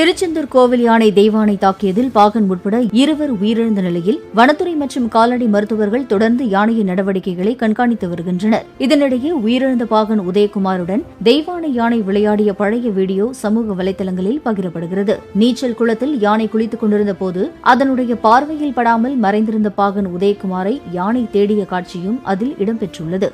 திருச்செந்தூர் கோவில் யானை தெய்வானை தாக்கியதில் பாகன் உட்பட இருவர் உயிரிழந்த நிலையில் வனத்துறை மற்றும் கால்நடை மருத்துவர்கள் தொடர்ந்து யானையின் நடவடிக்கைகளை கண்காணித்து வருகின்றனர். இதனிடையே உயிரிழந்த பாகன் உதயகுமாருடன் தெய்வானை யானை விளையாடிய பழைய வீடியோ சமூக வலைதளங்களில் பகிரப்படுகிறது. நீச்சல் குளத்தில் யானை குளித்துக் கொண்டிருந்த போது அதனுடைய பார்வையில் படாமல் மறைந்திருந்த பாகன் உதயகுமாரை யானை தேடிய காட்சியும் அதில் இடம்பெற்றுள்ளது.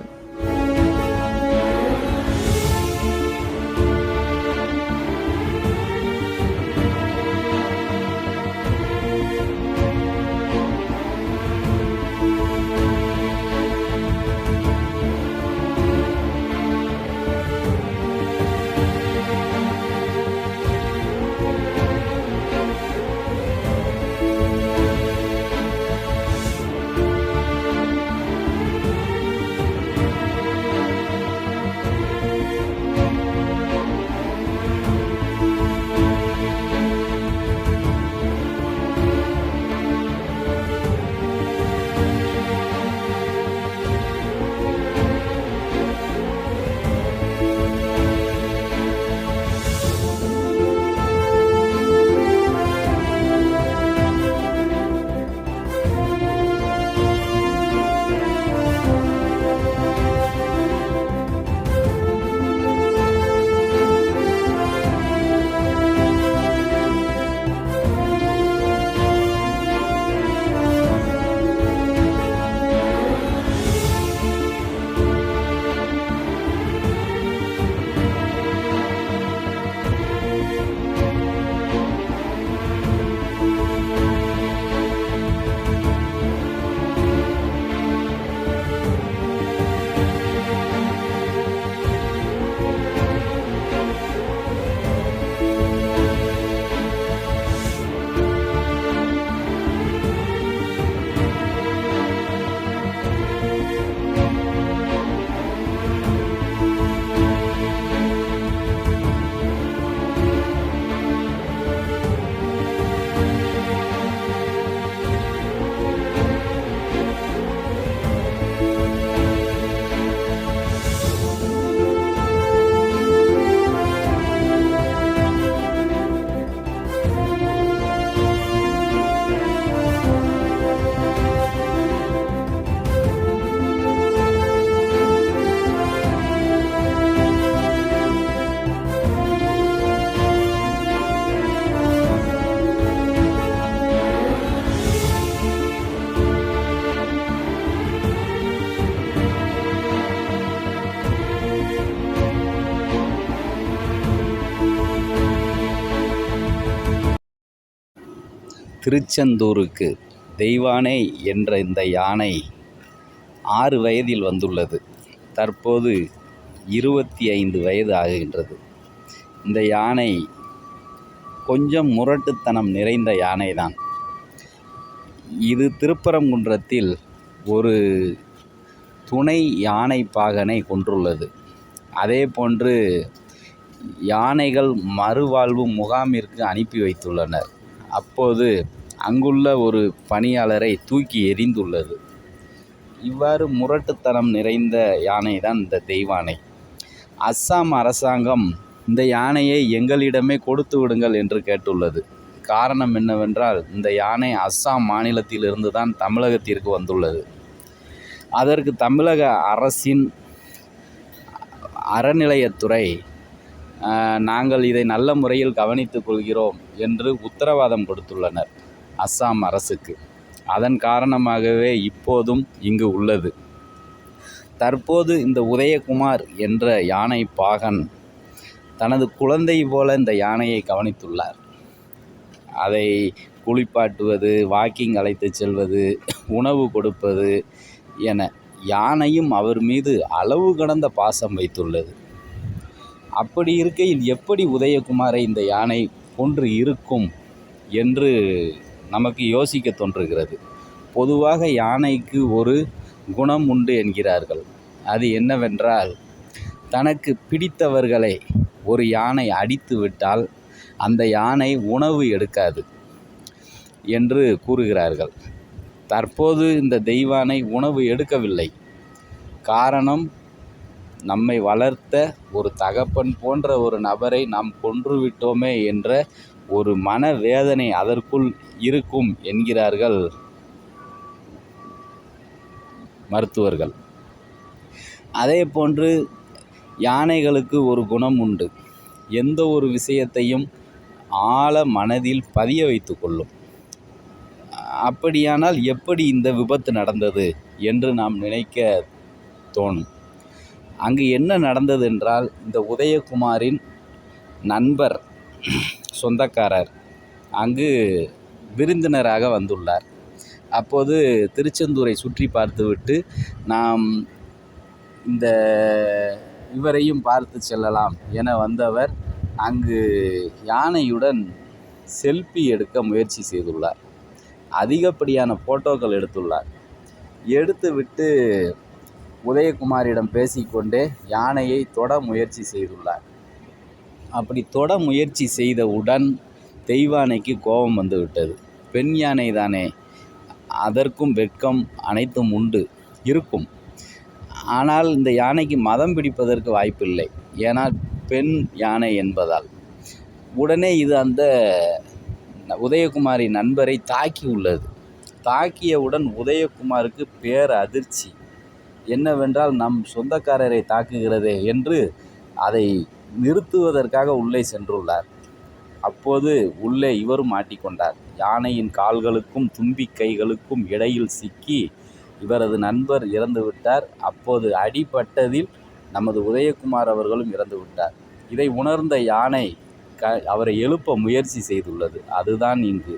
திருச்செந்தூருக்கு தெய்வானை என்ற இந்த யானை ஆறு வயதில் வந்துள்ளது. தற்போது இருபத்தி ஐந்து வயது ஆகுகின்றது. இந்த யானை கொஞ்சம் முரட்டுத்தனம் நிறைந்த யானைதான். இது திருப்பரங்குன்றத்தில் ஒரு துணை யானை பாகனை கொன்றுள்ளது அதே போன்று யானைகள் மறுவாழ்வு முகாமிற்கு அனுப்பி வைத்துள்ளனர். அப்போது அங்குள்ள ஒரு பணியாளரை தூக்கி எறிந்துள்ளது. இவ்வாறு முரட்டுத்தனம் நிறைந்த யானை தான் இந்த தெய்வானை. அஸ்ஸாம் அரசாங்கம் இந்த யானையை எங்களிடமே கொடுத்து விடுங்கள் என்று கேட்டுள்ளது. காரணம் என்னவென்றால் இந்த யானை அஸ்ஸாம் மாநிலத்திலிருந்து தான் தமிழகத்திற்கு வந்துள்ளது. அதற்கு தமிழக அரசின் அறநிலையத்துறை நாங்கள் இதை நல்ல முறையில் கவனித்துக் கொள்கிறோம் என்று உத்தரவாதம் கொடுத்துள்ளனர் அஸ்ஸாம் அரசுக்கு. அதன் காரணமாகவே இப்போதும் இங்கு உள்ளது. தற்போது இந்த உதயகுமார் என்ற யானை பாகன் தனது குழந்தை போல இந்த யானையை கவனித்துள்ளார். அதை குளிப்பாட்டுவது வாக்கிங் அழைத்து செல்வது உணவு கொடுப்பது என யானையும் அவர் மீது அளவு கடந்த பாசம் வைத்துள்ளது. அப்படி இருக்கையில் எப்படி உதயகுமாரை இந்த யானை கொன்று இருக்கும் என்று நமக்கு யோசிக்க தோன்றுகிறது. பொதுவாக யானைக்கு ஒரு குணம் உண்டு என்கிறார்கள். அது என்னவென்றால் தனக்கு பிடித்தவர்களை ஒரு யானை அடித்து விட்டால் அந்த யானை உணவு எடுக்காது என்று கூறுகிறார்கள். தற்போது இந்த தெய்வானை உணவு எடுக்கவில்லை. காரணம் நம்மை வளர்த்த ஒரு தகப்பன் போன்ற ஒரு நபரை நாம் கொன்று விட்டோமே என்ற ஒரு மனவேதனை அதற்குள் இருக்கும் என்கிறார்கள் மருத்துவர்கள். அதே போன்று யானைகளுக்கு ஒரு குணம் உண்டு. எந்த ஒரு விஷயத்தையும் ஆழ மனதில் பதிய வைத்து கொள்ளும். அப்படியானால் எப்படி இந்த விபத்து நடந்தது என்று நாம் நினைக்க தோணும். அங்கு என்ன நடந்தது என்றால் இந்த உதயகுமாரின் நண்பர் சொந்தக்காரர் அங்கு விருந்தினராக வந்துள்ளார். அப்போது திருச்செந்தூரை சுற்றி பார்த்துவிட்டு நாம் இந்த இவரையும் பார்த்து செல்லலாம் என வந்தவர் அங்கு யானையுடன் செல்ஃபி எடுக்க முயற்சி செய்துள்ளார். அதிகப்படியான ஃபோட்டோக்கள் எடுத்துள்ளார். எடுத்துவிட்டு உதயகுமாரிடம் பேசிக்கொண்டே யானையை தொட முயற்சி செய்துள்ளார். அப்படி தொட முயற்சி செய்தவுடன் தெய்வானைக்கு கோபம் வந்துவிட்டது. பெண் யானை தானே அதற்கும் வெட்கம் அனைத்தும் உண்டு இருக்கும். ஆனால் இந்த யானைக்கு மதம் பிடிப்பதற்கு வாய்ப்பில்லை. ஏனால் பெண் யானை என்பதால். உடனே இது அந்த உதயகுமாரி நண்பரை தாக்கி உள்ளது தாக்கியவுடன் உதயகுமாருக்கு பேர் அதிர்ச்சி என்னவென்றால் நம் சொந்தக்காரரை தாக்குகிறதே என்று அதை நிறுத்துவதற்காக உள்ளே சென்றுள்ளார். அப்போது உள்ளே இவரும் மாட்டிக்கொண்டார் யானையின் கால்களுக்கும் தும்பிக்கைகளுக்கும் இடையில் சிக்கி இவரது நண்பர் இறந்து விட்டார் அப்போது அடிபட்டதில் நமது உதயகுமார் அவர்களும் இறந்துவிட்டார். இதை உணர்ந்த யானை க அவரை எழுப்ப முயற்சி செய்துள்ளது. அதுதான் இங்கு